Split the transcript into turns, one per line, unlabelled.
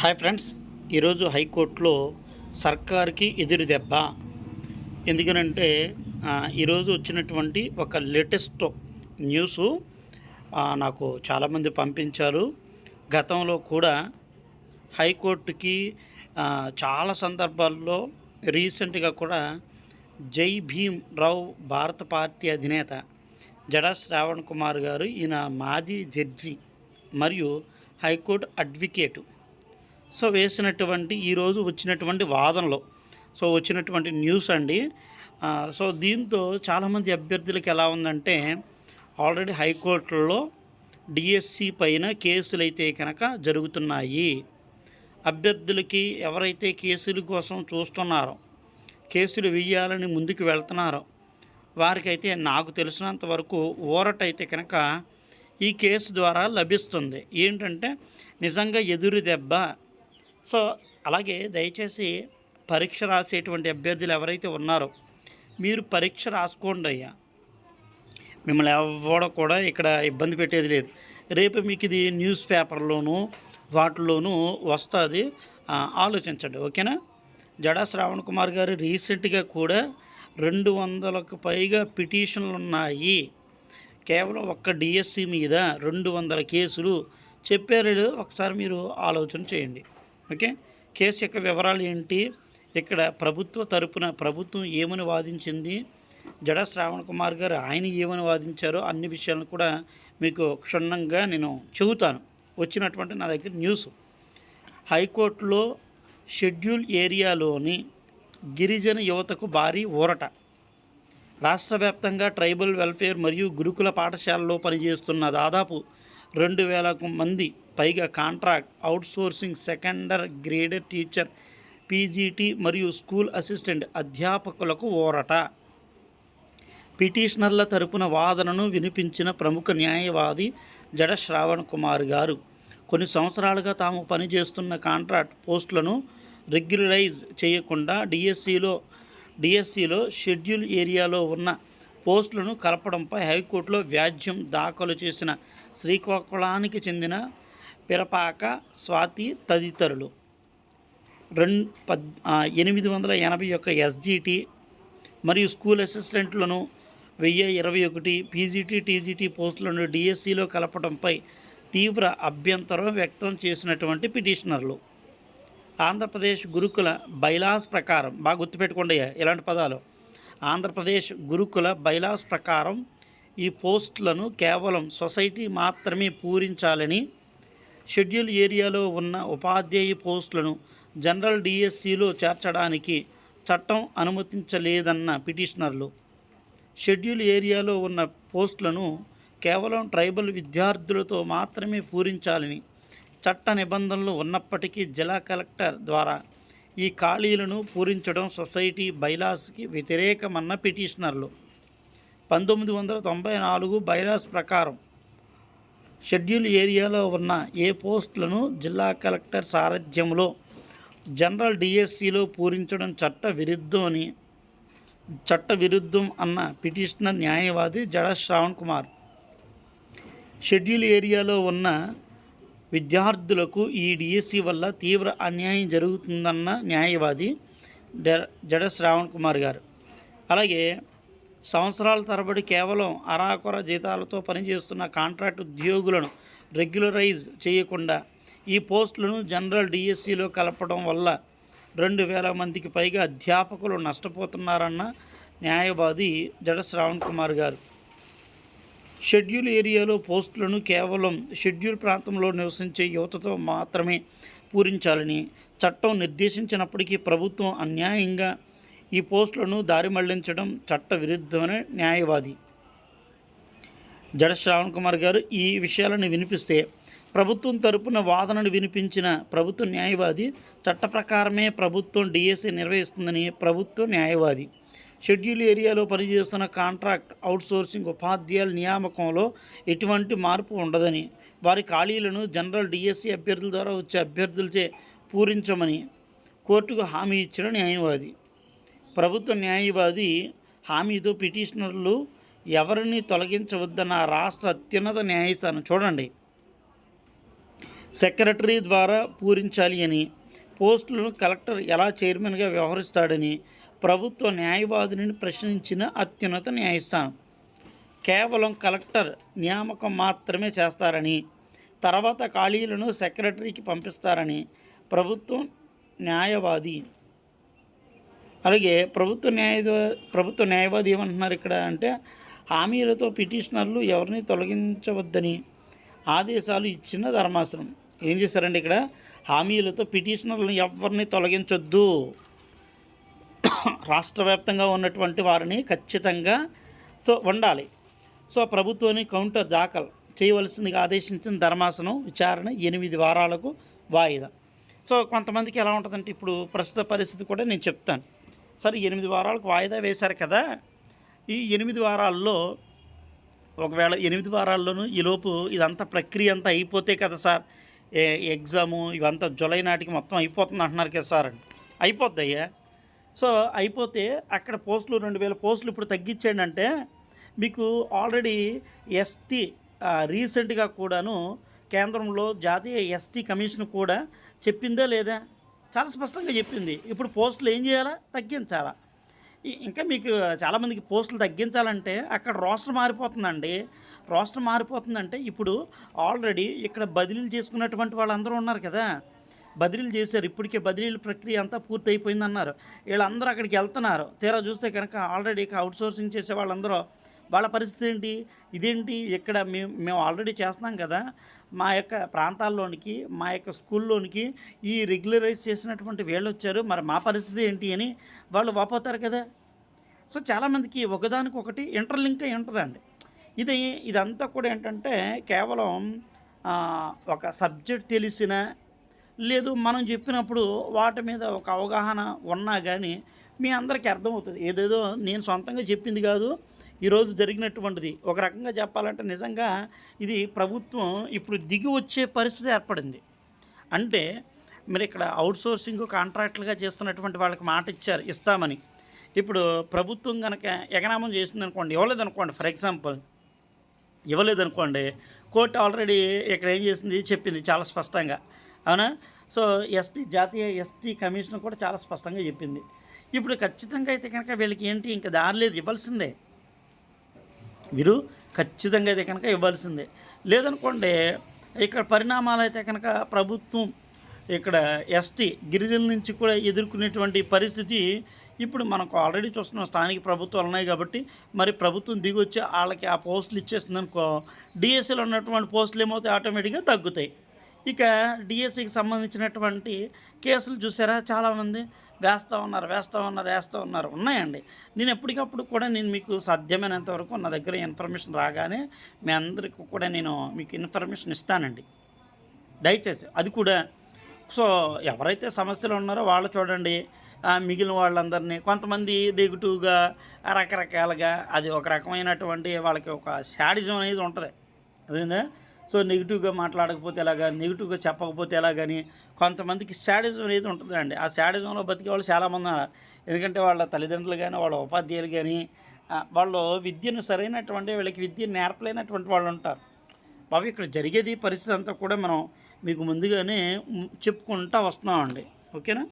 Hi friends ఈరోజు హైకోర్టులో సర్కార్కి ఎదురు దెబ్బ. ఎందుకనంటే ఈరోజు వచ్చినటువంటి ఒక లేటెస్ట్ న్యూస్ నాకు చాలామంది పంపించారు. గతంలో కూడా హైకోర్టుకి చాలా సందర్భాల్లో రీసెంట్గా కూడా జై భీమ్ రావు భారత పార్టీ అధినేత జడా శ్రావణ్ కుమార్ గారు ఈయన మాజీ జడ్జి మరియు హైకోర్టు అడ్వకేటు సో వేసినటువంటి ఈరోజు వచ్చినటువంటి వాదనలో సో వచ్చినటువంటి న్యూస్ అండి. సో దీంతో చాలామంది అభ్యర్థులకు ఎలా ఉందంటే ఆల్రెడీ హైకోర్టులో డిఎస్సి పైన కేసులు అయితే కనుక జరుగుతున్నాయి. అభ్యర్థులకి ఎవరైతే కేసుల కోసం చూస్తున్నారో కేసులు వేయాలని ముందుకు వెళ్తున్నారో వారికైతే నాకు తెలిసినంత వరకు ఊరటైతే కనుక ఈ కేసు ద్వారా లభిస్తుంది. ఏంటంటే నిజంగా ఎదురు దెబ్బ సో అలాగే దయచేసి పరీక్ష రాసేటువంటి అభ్యర్థులు ఎవరైతే ఉన్నారో మీరు పరీక్ష రాసుకోండి అయ్యా. మిమ్మల్ని ఎవడో కూడా ఇక్కడ ఇబ్బంది పెట్టేది లేదు. రేపు మీకు ఇది న్యూస్ పేపర్లోనూ వాటిలోనూ వస్తుంది. ఆలోచించండి ఓకేనా? జడా శ్రావణ్ కుమార్ గారు రీసెంట్గా కూడా రెండు వందలకు పైగా పిటిషన్లు ఉన్నాయి. కేవలం ఒక్క డిఎస్సి మీద రెండు వందల కేసులు చెప్పారు. లేదో ఒకసారి మీరు ఆలోచన చేయండి. ఓకే? కేసు యొక్క వివరాలు ఏంటి? ఇక్కడ ప్రభుత్వ తరపున ప్రభుత్వం ఏమని వాదించింది? జడ శ్రావణ్ కుమార్ గారు ఆయన ఏమని వాదించారో అన్ని విషయాలను కూడా మీకు క్షుణ్ణంగా నేను చెబుతాను. వచ్చినటువంటి నా దగ్గర న్యూస్. హైకోర్టులో షెడ్యూల్ ఏరియాలోని గిరిజన యువతకు భారీ ఊరట. రాష్ట్ర వ్యాప్తంగా ట్రైబల్ వెల్ఫేర్ మరియు గురుకుల పాఠశాలలో పనిచేస్తున్న దాదాపు రెండు వేలకు మంది పైగా contract outsourcing secondary graded teacher PGT మరియు స్కూల్ అసిస్టెంట్ అధ్యాపకులకు ఓరట పిటిషనర్ల తరపున వాదనను వినిపించిన ప్రముఖ న్యాయవాది జడ శ్రావణ్ కుమార్ గారు కొన్ని సంవత్సరాలుగా తాము పనిచేస్తున్న కాంట్రాక్ట్ పోస్టులను రెగ్యులరైజ్ చేయకుండా డిఎస్సిలో డిఎస్సిలో షెడ్యూల్ ఏరియాలో ఉన్న పోస్టులను కలపడంపై హైకోర్టులో వ్యాజ్యం దాఖలు చేసిన శ్రీకాకుళానికి చెందిన పిరపాక స్వాతి తదితరులు. రెండు పద్ ఎనిమిది వందల ఎనభై ఒక ఎస్జిటి మరియు స్కూల్ అసిస్టెంట్లను వెయ్యి ఇరవై ఒకటి పీజీటీ టీజీటీ పోస్టులను డిఎస్సిలో కలపడంపై తీవ్ర అభ్యంతరం వ్యక్తం చేసినటువంటి పిటిషనర్లు. ఆంధ్రప్రదేశ్ గురుకుల బైలాస్ ప్రకారం బాగా గుర్తుపెట్టుకోండి ఇలాంటి పదాలు. ఆంధ్రప్రదేశ్ గురుకుల బైలాస్ ప్రకారం ఈ పోస్టులను కేవలం సొసైటీ మాత్రమే పూరించాలని షెడ్యూల్ ఏరియాలో ఉన్న ఉపాధ్యాయ పోస్టులను జనరల్ డిఎస్సిలో చేర్చడానికి చట్టం అనుమతించలేదన్న పిటిషనర్లు. షెడ్యూల్ ఏరియాలో ఉన్న పోస్టులను కేవలం ట్రైబల్ విద్యార్థులతో మాత్రమే పూరించాలని చట్ట నిబంధనలు ఉన్నప్పటికీ జిల్లా కలెక్టర్ ద్వారా ఈ ఖాళీలను పూరించడం సొసైటీ బైలాస్కి వ్యతిరేకమన్న పిటిషనర్లు. పంతొమ్మిది వందల తొంభై నాలుగు బైరాస్ ప్రకారం షెడ్యూల్ ఏరియాలో ఉన్న ఏ పోస్టులను జిల్లా కలెక్టర్ సారథ్యంలో జనరల్ డిఎస్సిలో పూరించడం చట్ట విరుద్ధమని చట్ట విరుద్ధం అన్న పిటిషనర్ న్యాయవాది జడ శ్రావణ్ కుమార్. షెడ్యూల్ ఏరియాలో ఉన్న విద్యార్థులకు ఈ డిఎస్సి వల్ల తీవ్ర అన్యాయం జరుగుతుందన్న న్యాయవాది జడ శ్రావణ్ కుమార్ గారు. అలాగే సంవత్సరాల తరబడి కేవలం అరాకొర జీతాలతో పనిచేస్తున్న కాంట్రాక్ట్ ఉద్యోగులను రెగ్యులరైజ్ చేయకుండా ఈ పోస్టులను జనరల్ డిఎస్సిలో కలపడం వల్ల రెండు వేల మందికి పైగా అధ్యాపకులు నష్టపోతున్నారన్న న్యాయవాది జడ శ్రావణ్ కుమార్ గారు. షెడ్యూల్ ఏరియాలో పోస్టులను కేవలం షెడ్యూల్ ప్రాంతంలో నివసించే యువతతో మాత్రమే పూరించాలని చట్టం నిర్దేశించినప్పటికీ ప్రభుత్వం అన్యాయంగా ఈ పోస్టులను దారి మళ్ళించడం చట్ట విరుద్ధమని న్యాయవాది. జడ శ్రావణ్ కుమార్ గారు ఈ విషయాలను వినిపిస్తే ప్రభుత్వం తరపున వాదనను వినిపించిన ప్రభుత్వ న్యాయవాది చట్ట ప్రకారమే ప్రభుత్వం డిఎస్సి నిర్వహిస్తుందని ప్రభుత్వ న్యాయవాది. షెడ్యూల్ ఏరియాలో పనిచేస్తున్న కాంట్రాక్ట్ అవుట్సోర్సింగ్ ఉపాధ్యాయుల నియామకంలో ఎటువంటి మార్పు ఉండదని వారి ఖాళీలను జనరల్ డిఎస్సి అభ్యర్థుల ద్వారా వచ్చే అభ్యర్థులచే పూరించమని కోర్టుకు హామీ ఇచ్చిన న్యాయవాది. ప్రభుత్వ న్యాయవాది హామీతో పిటిషనర్లు ఎవరిని తొలగించవద్దన్న రాష్ట్ర అత్యున్నత న్యాయస్థానం చూడండి. సెక్రటరీ ద్వారా పూరించాలి అని పోస్టులను కలెక్టర్ ఎలా చైర్మన్గా వ్యవహరిస్తాడని ప్రభుత్వ న్యాయవాదిని ప్రశ్నించిన అత్యున్నత న్యాయస్థానం. కేవలం కలెక్టర్ నియామకం మాత్రమే చేస్తారని తర్వాత ఖాళీలను సెక్రటరీకి పంపిస్తారని ప్రభుత్వం న్యాయవాది అలాగే ప్రభుత్వ న్యాయ ప్రభుత్వ న్యాయవాది ఏమంటున్నారు ఇక్కడ అంటే హామీలతో పిటిషనర్లు ఎవరిని తొలగించవద్దని ఆదేశాలు ఇచ్చిన ధర్మాసనం. ఏం చేశారండి ఇక్కడ? హామీలతో పిటిషనర్లను ఎవరిని తొలగించొద్దు. రాష్ట్ర వ్యాప్తంగా ఉన్నటువంటి వారిని ఖచ్చితంగా సో ఉండాలి సో ప్రభుత్వాన్ని కౌంటర్ దాఖలు చేయవలసిందిగా ఆదేశించిన ధర్మాసనం విచారణ ఎనిమిది వారాలకు వాయిదా. సో కొంతమందికి ఎలా ఉంటుందంటే ఇప్పుడు ప్రస్తుత పరిస్థితి కూడా నేను చెప్తాను. సరే ఎనిమిది వారాలకు వాయిదా వేశారు కదా. ఈ ఎనిమిది వారాల్లో ఒకవేళ ఎనిమిది వారాల్లోనూ ఈలోపు ఇదంతా ప్రక్రియ అంతా అయిపోతే కదా సార్. ఏ ఎగ్జాము ఇవంతా జూలై నాటికి మొత్తం అయిపోతుంది అంటున్నారు కదా సార్. అయిపోద్ది అయ్యా సో అయిపోతే అక్కడ పోస్టులు రెండు వేల పోస్టులు ఇప్పుడు తగ్గించాడంటే మీకు ఆల్రెడీ ఎస్టీ రీసెంట్గా కూడాను కేంద్రంలో జాతీయ ఎస్టీ కమిషన్ కూడా చెప్పిందా లేదా? చాలా స్పష్టంగా చెప్పింది. ఇప్పుడు పోస్టులు ఏం చేయాలా? తగ్గించాలా? ఇంకా మీకు చాలామందికి పోస్టులు తగ్గించాలంటే అక్కడ రోస్టర్ మారిపోతుందండి. రోస్టర్ మారిపోతుందంటే ఇప్పుడు ఆల్రెడీ ఇక్కడ బదిలీలు చేసుకున్నటువంటి వాళ్ళందరూ ఉన్నారు కదా. బదిలీలు చేశారు. ఇప్పటికే బదిలీల ప్రక్రియ అంతా పూర్తి అయిపోయింది అన్నారు వీళ్ళందరూ అక్కడికి వెళ్తున్నారు. తీరా చూస్తే కనుక ఆల్రెడీ అవుట్ సోర్సింగ్ చేసే వాళ్ళందరూ వాళ్ళ పరిస్థితి ఏంటి? ఇదేంటి? ఇక్కడ మేము మేము ఆల్రెడీ చేస్తున్నాం కదా. మా యొక్క ప్రాంతాల్లోనికి మా యొక్క స్కూల్లోనికి ఈ రెగ్యులరైజ్ చేసినటువంటి వీళ్ళు వచ్చారు. మరి మా పరిస్థితి ఏంటి అని వాళ్ళు వాపోతారు కదా. సో చాలామందికి ఒకదానికి ఒకటి ఇంటర్లింక్ అయి ఉంటుందండి. ఇది ఇదంతా కూడా ఏంటంటే కేవలం ఒక సబ్జెక్ట్ తెలిసిన లేదు మనం చెప్పినప్పుడు వాటి మీద ఒక అవగాహన ఉన్నా కానీ మీ అందరికీ అర్థమవుతుంది. ఏదేదో నేను సొంతంగా చెప్పింది కాదు ఈరోజు జరిగినటువంటిది. ఒక రకంగా చెప్పాలంటే నిజంగా ఇది ప్రభుత్వం ఇప్పుడు దిగి వచ్చే పరిస్థితి ఏర్పడింది. అంటే మరి ఇక్కడ అవుట్సోర్సింగ్ కాంట్రాక్ట్లుగా కాంట్రాక్టులుగా చేస్తున్నటువంటి వాళ్ళకి మాట ఇచ్చారు ఇస్తామని. ఇప్పుడు ప్రభుత్వం కనుక ఎగనామం చేసింది అనుకోండి ఇవ్వలేదు అనుకోండి ఫర్ ఎగ్జాంపుల్ ఇవ్వలేదు అనుకోండి కోర్టు ఆల్రెడీ ఇక్కడ ఏం చేసింది చెప్పింది చాలా స్పష్టంగా. అవునా? సో ఎస్టీ జాతీయ ఎస్టీ కమిషన్ కూడా చాలా స్పష్టంగా చెప్పింది. ఇప్పుడు ఖచ్చితంగా అయితే కనుక వీళ్ళకి ఏంటి? ఇంకా దారి లేదు ఇవ్వాల్సిందే. మీరు ఖచ్చితంగా అయితే కనుక ఇవ్వాల్సిందే. లేదనుకోండి ఇక్కడ పరిణామాలు అయితే కనుక ప్రభుత్వం ఇక్కడ ఎస్టీ గిరిజనుల నుంచి కూడా ఎదుర్కొనేటువంటి పరిస్థితి ఇప్పుడు మనకు ఆల్రెడీ చూస్తున్నాం స్థానిక ప్రభుత్వాలు ఉన్నాయి కాబట్టి మరి ప్రభుత్వం దిగొచ్చి వాళ్ళకి ఆ పోస్టులు ఇచ్చేస్తుంది అనుకో డిఎస్సీలో ఉన్నటువంటి పోస్టులు ఏమవుతాయి? ఆటోమేటిక్గా తగ్గుతాయి. ఇక డిఎస్సికి సంబంధించినటువంటి కేసులు చూసారా? చాలామంది వేస్తూ ఉన్నారు వేస్తూ ఉన్నారు వేస్తూ ఉన్నారు. ఉన్నాయండి. నేను ఎప్పటికప్పుడు కూడా నేను మీకు సాధ్యమైనంత వరకు నా దగ్గర ఇన్ఫర్మేషన్ రాగానే మీ అందరికీ కూడా నేను మీకు ఇన్ఫర్మేషన్ ఇస్తానండి. దయచేసి అది కూడా సో ఎవరైతే సమస్యలు ఉన్నారో వాళ్ళు చూడండి. మిగిలిన వాళ్ళందరినీ కొంతమంది నెగిటివ్గా రకరకాలుగా అది ఒక రకమైనటువంటి వాళ్ళకి ఒక శాడిజం అనేది ఉంటుంది. అదేందా? సో నెగిటివ్గా మాట్లాడకపోతే ఎలాగా నెగిటివ్గా చెప్పకపోతే ఎలాగని కొంతమందికి శాడిజం అనేది ఉంటుందండి. ఆ శాడిజంలో బతికే వాళ్ళు చాలామంది ఉన్నారు. ఎందుకంటే వాళ్ళ తల్లిదండ్రులు కానీ వాళ్ళ ఉపాధ్యాయులు కానీ వాళ్ళు విద్యను సరైనటువంటి వీళ్ళకి విద్య నేర్పలేనటువంటి వాళ్ళు ఉంటారు. బాబు ఇక్కడ జరిగేది పరిస్థితి అంతా కూడా మనం మీకు ముందుగానే చెప్పుకుంటా వస్తున్నామండి. ఓకేనా?